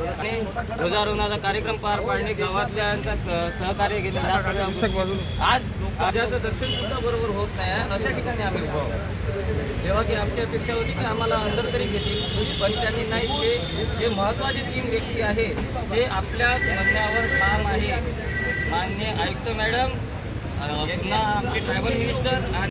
ध्वजारोहणाचा कार्यक्रम पार पाडणे गावातल्यांचा क- सहकार्य गोष्टी- आज राजाचं दर्शन सुद्धा बरोबर होत नाही आहे. अशा ठिकाणी आम्ही उभा आहोत. जेव्हा की आमची अपेक्षा होती की आम्हाला अंदर तरी घेतील पण त्यांनी नाही ते जे महत्त्वाचे तीन व्यक्ती आहेत ते आपल्या म्हणण्यावर ठाम आहे. मान्य आयुक्त मॅडम पुन्हा आमचे ट्रायबल मिनिस्टर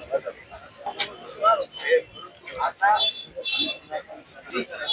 Thank you.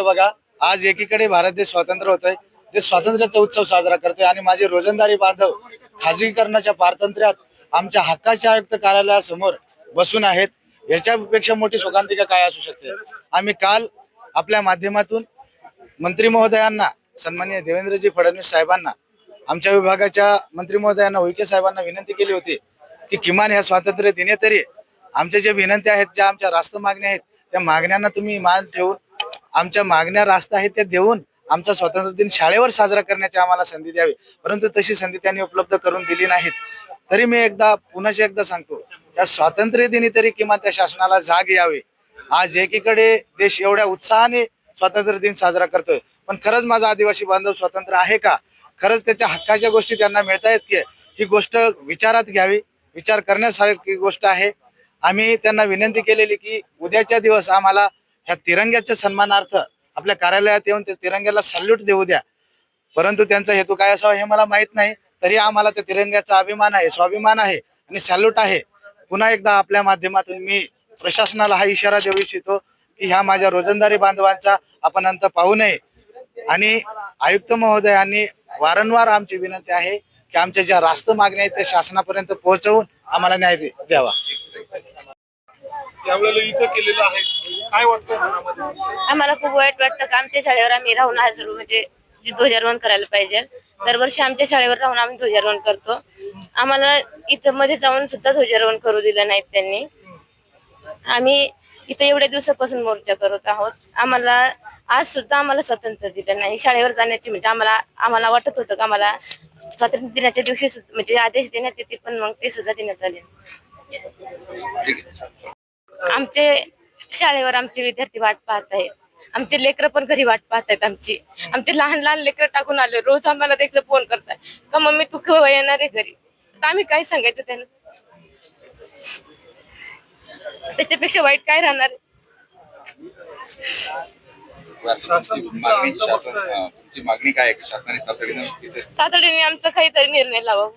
बघा आज एकीकडे भारत देश स्वातंत्र्य होत आहे ते स्वातंत्र्याचा उत्सव साजरा करतोय आणि माझे रोजंदारी बांधव खाजगीकरणाच्या पारतंत्र्यात आमच्या हक्काच्या आयुक्त कार्यालयासमोर बसून आहेत. याच्यापेक्षा मोठी शोकांतिका काय असू शकते? आम्ही काल आपल्या माध्यमातून मंत्री महोदयांना सन्मान्य देवेंद्रजी फडणवीस साहेबांना आमच्या विभागाच्या मंत्री महोदयांना उईके साहेबांना विनंती केली होती. की किमान ह्या स्वातंत्र्य दिने तरी आमच्या ज्या विनंत्या आहेत ज्या आमच्या रास्त मागण्या आहेत त्या मागण्यांना तुम्ही मान ठेवून आमच्या मागण्या रास्त आहेत त्या देऊन आमचा स्वातंत्र्य दिन शाळेवर साजरा करण्याची आम्हाला संधी द्यावी. परंतु तशी संधी त्यांनी उपलब्ध करून दिली नाहीत. तरी मी एकदा पुन्हा एकदा सांगतो या स्वातंत्र्य दिनी तरी किमान त्या शासनाला जाग यावी. आज एकीकडे देश एवढ्या उत्साहाने स्वातंत्र्य दिन साजरा करतोय पण खरंच माझा आदिवासी बांधव स्वतंत्र आहे का? खरंच त्याच्या हक्काच्या गोष्टी त्यांना मिळता येत की? ही गोष्ट विचारात घ्यावी. विचार करण्यासारखी गोष्ट आहे. आम्ही त्यांना विनंती केलेली की उद्याच्या दिवस आम्हाला ह्या तिरंग्याच्या सन्मानार्थ आपल्या कार्यालयात येऊन त्या तिरंग्याला सॅल्यूट देऊ द्या. परंतु त्यांचा हेतू काय असावा हे मला माहीत नाही. तरी आम्हाला त्या तिरंग्याचा अभिमान आहे स्वाभिमान आहे आणि सॅल्यूट आहे. पुन्हा एकदा आपल्या माध्यमातून मी प्रशासनाला हा इशारा देऊ इच्छितो की ह्या माझ्या रोजंदारी बांधवांचा आपण अंत पाहू नये. आणि आयुक्त महोदयांनी वारंवार आमची विनंती आहे की आमच्या ज्या रास्त मागण्या आहेत त्या शासनापर्यंत पोहोचवून आम्हाला न्याय द्यावा. यावेळेला इथं केलेलं आहे. काय वाटतं मनामध्ये? आम्हाला खूप वाईट वाटतं का आमच्या शाळेवर आम्ही राहून हजर म्हणजे जे ध्वजारोहण करायला पाहिजे. दरवर्षी आमच्या शाळेवर राहून आम्ही ध्वजारोहण करतो. आम्हाला इथं मध्ये जाऊन सुद्धा ध्वजारोहण करू दिलं नाहीत त्यांनी. आम्ही इथं एवढ्या दिवसापासून मोर्चा करत आहोत. आम्हाला आज सुद्धा आम्हाला स्वातंत्र्य दिलं नाही. शाळेवर जाण्याची म्हणजे आम्हाला आम्हाला वाटत होतं का आम्हाला स्वातंत्र्य दिनाच्या दिवशी सुद्धा- म्हणजे आदेश देण्यात येतील पण मग ते सुद्धा देण्यात आले आमचे शाळेवर आमचे विद्यार्थी वाट पाहत आहेत. आमचे लेकरं पण घरी वाट पाहत आहेत आमची. आमचे लहान लहान लेकरं टाकून आले. रोज आम्हाला देखील फोन करताय. का मम्मी तू केव्हा येणार आहे घरी? तर आम्ही काय सांगायचं त्यांना? त्याच्यापेक्षा वाईट काय राहणार आहे? तुमची मागणी शासन तुमची मागणी काय आहे? शासनाने तातडीने आमचा काहीतरी निर्णय लावा